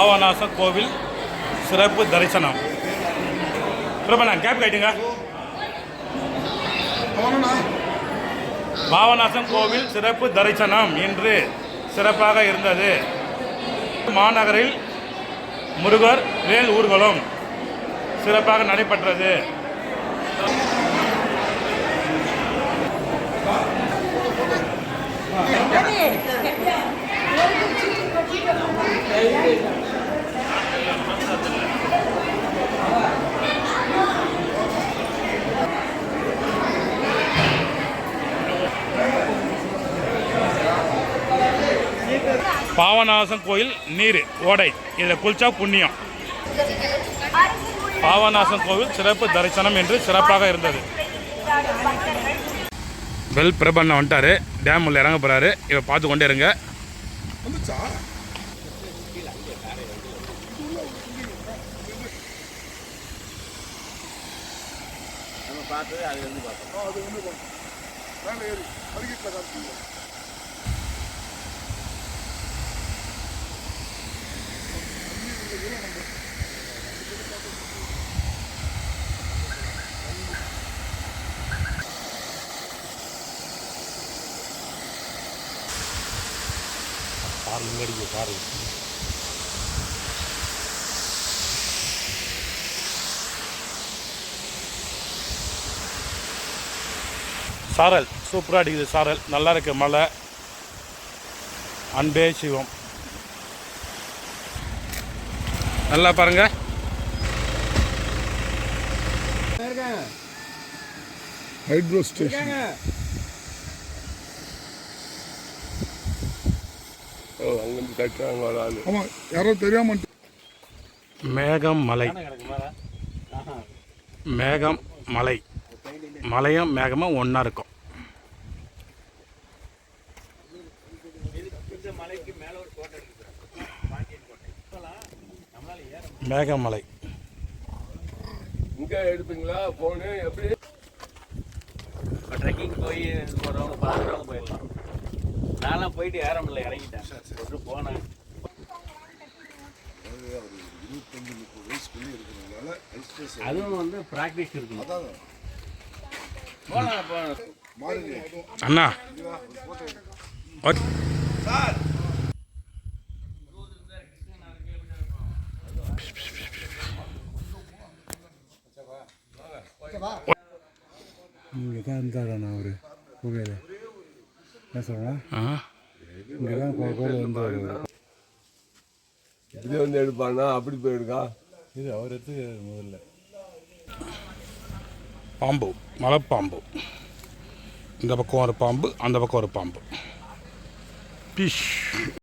பாவநாசம் கோவில் சிறப்பு தரிசனம். பிரபண்ணா கேப் கேட்டுங்க பாவநாசம் கோவில் சிறப்பு தரிசனம் இன்று சிறப்பாக இருந்தது. மாநகரில் முருகர் வேல் ஊர்வலம் சிறப்பாக நடைபெற்றது. பாவநாசம் கோயில் நீர் ஓடை. இதில் குளிச்சா புண்ணியம். பாவநாசம் கோவில் சிறப்பு தரிசனம் என்று சிறப்பாக இருந்தது. வெல் பிரபண்ணா வந்துட்டாரு. டேம் உள்ள இறங்க போறாரு. இவ பார்த்து கொண்டே இருங்க. சாரல் சூப்பராக அடிக்குது சாரல். நல்லா இருக்கு மலை அன்பே சிவம். நல்லா பாருங்க. ஹைட்ரோ ஸ்டேஷன் அங்கேருந்து கட்டுறாங்க ஒரு ஆள் ஆமா யாரோ தெரியாம மேகம் மலை. மேகம் மலை. மலையும் மேகமும் ஒன்றா இருக்கும். மேகமலை இங்கே எடுப்பீங்களா? ஃபோனு எப்படி? ட்ரெக்கிங் போய் போகிறவங்க பார்க்குறவங்க போயிடலாம் நான்லாம் போயிட்டு ஏற முடியல இறங்கிட்டேன். ஒரு போனேன். அதுவும் வந்து ப்ராக்டிஸ் இருக்கணும். போகலாம் போகலாம் அண்ணா. ஓகே. இங்கே தான் இருந்தாரண்ணா அவர். என்ன சொல்கிறேன் இங்கே தான் வந்தார். இப்படி வந்து எடுப்பானா? அப்படி போயிருக்கா? இது அவர் எடுத்து முதல்ல. பாம்பு மலைப்பாம்பு. இந்த பக்கம் ஒரு பாம்பு அந்த பக்கம் ஒரு பாம்பு. பிஷ்.